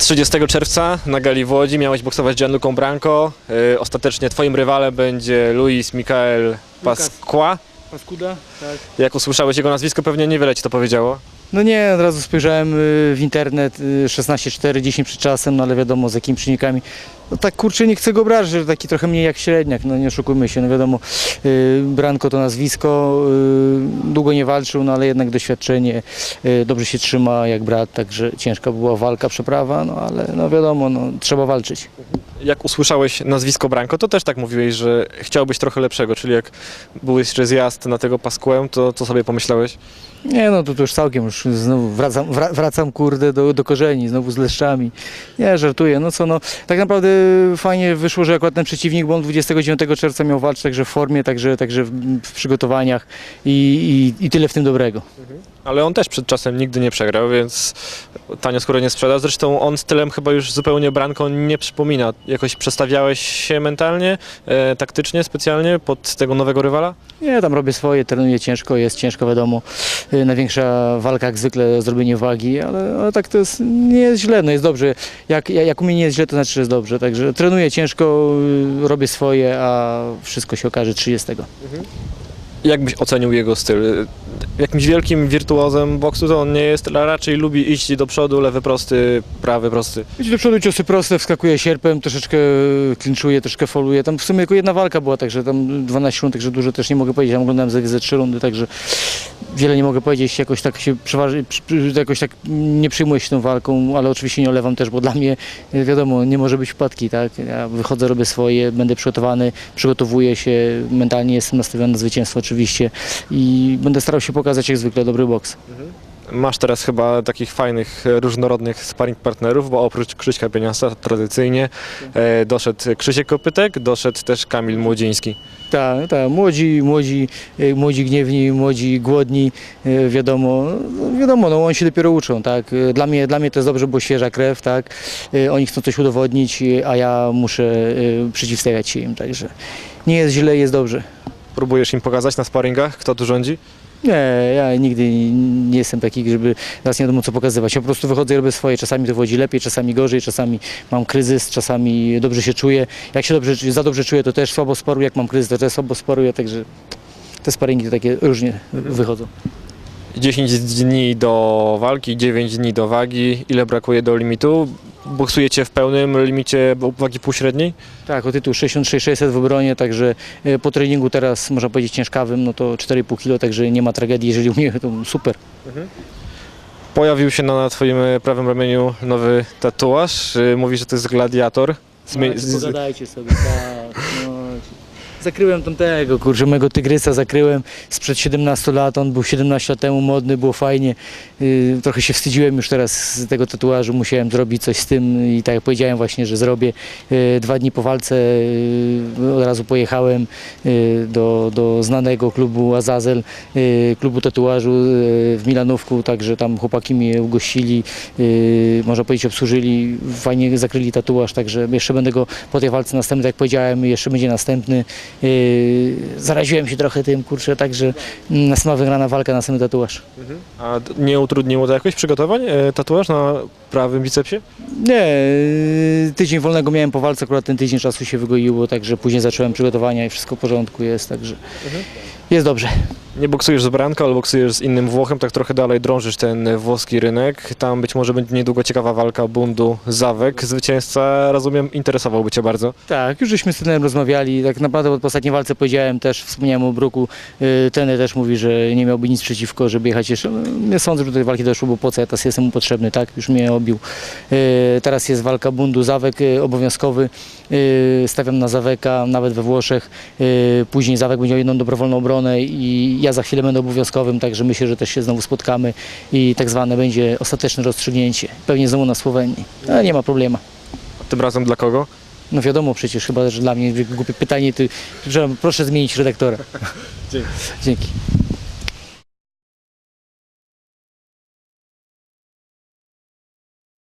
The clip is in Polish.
30 czerwca na gali w Łodzi miałeś boksować z Gianluką Branco. Yy, ostatecznie twoim rywalem będzie Luis Mikael Pasqua. Paskuda? Tak. Jak usłyszałeś jego nazwisko, pewnie niewiele ci to powiedziało. No nie, od razu spojrzałem y, w internet, y, 16-4, 10 przed czasem, no ale wiadomo z jakimi czynnikami. No tak kurczę, nie chcę go obrażać, że taki trochę mniej jak średniak, no nie oszukujmy się, no wiadomo, y, Branko to nazwisko, y, długo nie walczył, no ale jednak doświadczenie, y, dobrze się trzyma jak brat, także ciężka była walka, przeprawa, no ale no wiadomo, no trzeba walczyć. Jak usłyszałeś nazwisko Branco, to też tak mówiłeś, że chciałbyś trochę lepszego, czyli jak był jeszcze zjazd na tego Pasquę, to co sobie pomyślałeś? Nie no, to, to już całkiem, już znowu wracam, wra, wracam kurde do, do korzeni, znowu z leszczami. Nie, żartuję, no co no, tak naprawdę fajnie wyszło, że akurat ten przeciwnik, bo on 29 czerwca miał walczyć także w formie, także, także w, w przygotowaniach i, i, i tyle w tym dobrego. Ale on też przed czasem nigdy nie przegrał, więc tanio skoro nie sprzedał. Zresztą on stylem chyba już zupełnie Branco nie przypomina. Jakoś przestawiałeś się mentalnie, e, taktycznie, specjalnie pod tego nowego rywala? Nie, tam robię swoje, trenuję ciężko, jest ciężko, wiadomo. Y, Największa walka jak zwykle zrobienie wagi, ale, ale tak to jest, nie jest źle, no jest dobrze. Jak, jak u mnie nie jest źle, to znaczy, że jest dobrze. Także trenuję ciężko, y, robię swoje, a wszystko się okaże 30. Jak byś ocenił jego styl? Jakimś wielkim wirtuozem boksu to on nie jest, raczej lubi iść do przodu, lewy prosty, prawy prosty. Idź do przodu, ciosy proste, wskakuje sierpem, troszeczkę klinczuje, troszeczkę foluje. Tam w sumie tylko jedna walka była, także tam 12 rund, także dużo też nie mogę powiedzieć. Tam oglądałem ze 3 rundy, także wiele nie mogę powiedzieć. Jakoś tak się przeważnie, przy- jakoś tak nie przyjmuję się tą walką, ale oczywiście nie olewam też, bo dla mnie e, wiadomo, nie może być wpadki, tak? Ja wychodzę, robię swoje, będę przygotowany, przygotowuję się, mentalnie jestem nastawiony na zwycięstwo oczywiście i będę starał się pokazać jak zwykle dobry boks. Masz teraz chyba takich fajnych, e, różnorodnych sparring partnerów, bo oprócz Krzyśka Pieniasa tradycyjnie e, doszedł Krzysiek Kopytek, doszedł też Kamil Młodziński. Tak, tak, młodzi, młodzi, e, młodzi gniewni, młodzi głodni, e, wiadomo, no, wiadomo, no oni się dopiero uczą, tak. E, Dla mnie, dla mnie to jest dobrze, bo świeża krew, tak. E, Oni chcą coś udowodnić, e, a ja muszę e, przeciwstawiać się im, także nie jest źle, jest dobrze. Próbujesz im pokazać na sparingach, kto tu rządzi? Nie, ja nigdy nie jestem taki, żeby teraz nie wiadomo co pokazywać. Ja po prostu wychodzę i robię swoje. Czasami to wychodzi lepiej, czasami gorzej, czasami mam kryzys, czasami dobrze się czuję. Jak się dobrze, za dobrze czuję, to też słabo sporuję. Jak mam kryzys, to też słabo sporuję, także te sparingi to takie różnie wychodzą. 10 dni do walki, 9 dni do wagi. Ile brakuje do limitu? Boksujecie w pełnym limicie wagi półśredniej? Tak, o tytuł 66-600 w obronie, także e, po treningu teraz można powiedzieć ciężkawym, no to 4,5 kg, także nie ma tragedii, jeżeli u mnie to super. Pojawił się na twoim e, prawym ramieniu nowy tatuaż. Y, Mówi, że to jest gladiator. Zmie- z- z- Pogadajcie sobie, tak. Zakryłem tamtego, kurczę, mojego tygrysa zakryłem sprzed 17 lat, on był 17 lat temu modny, było fajnie. Yy, trochę się wstydziłem już teraz z tego tatuażu, musiałem zrobić coś z tym i tak jak powiedziałem właśnie, że zrobię. Yy, dwa dni po walce yy, od razu pojechałem yy, do, do znanego klubu Azazel, yy, klubu tatuażu yy, w Milanówku, także tam chłopaki mnie ugościli, yy, można powiedzieć obsłużyli, fajnie zakryli tatuaż, także jeszcze będę go po tej walce następnej, tak jak powiedziałem, jeszcze będzie następny. Yy, zaraziłem się trochę tym, kurczę, także mm, następna wygrana walka, następny tatuaż. A nie utrudniło to jakoś przygotowań? e, Tatuaż na prawym bicepsie? Nie, yy, tydzień wolnego miałem po walce, akurat ten tydzień czasu się wygoiło, także później zacząłem przygotowania i wszystko w porządku jest, także jest dobrze. Nie boksujesz z Branko, ale boksujesz z innym Włochem, tak trochę dalej drążysz ten włoski rynek. Tam być może będzie niedługo ciekawa walka Bundu Zawek. Zwycięzca, rozumiem, interesowałby Cię bardzo. Tak, już żeśmy z trenerem rozmawiali, tak naprawdę po ostatniej walce powiedziałem też, wspomniałem o Bruku, yy, trener też mówi, że nie miałby nic przeciwko, żeby jechać jeszcze. No, Nie sądzę, że do tej walki doszło, bo po co ja teraz jestem mu potrzebny, tak, już mnie obił. Yy, teraz jest walka bundu, Zawek yy, obowiązkowy, yy, stawiam na Zaweka, nawet we Włoszech, później Zawek będzie miał jedną dobrowolną obronę i ja za chwilę będę obowiązkowym, także myślę, że też się znowu spotkamy i tak zwane będzie ostateczne rozstrzygnięcie, pewnie znowu na Słowenii, ale nie ma problemu. Tym razem dla kogo? No wiadomo przecież, chyba że dla mnie głupie pytanie, ty, proszę zmienić redaktora. Dzięki. Dzięki.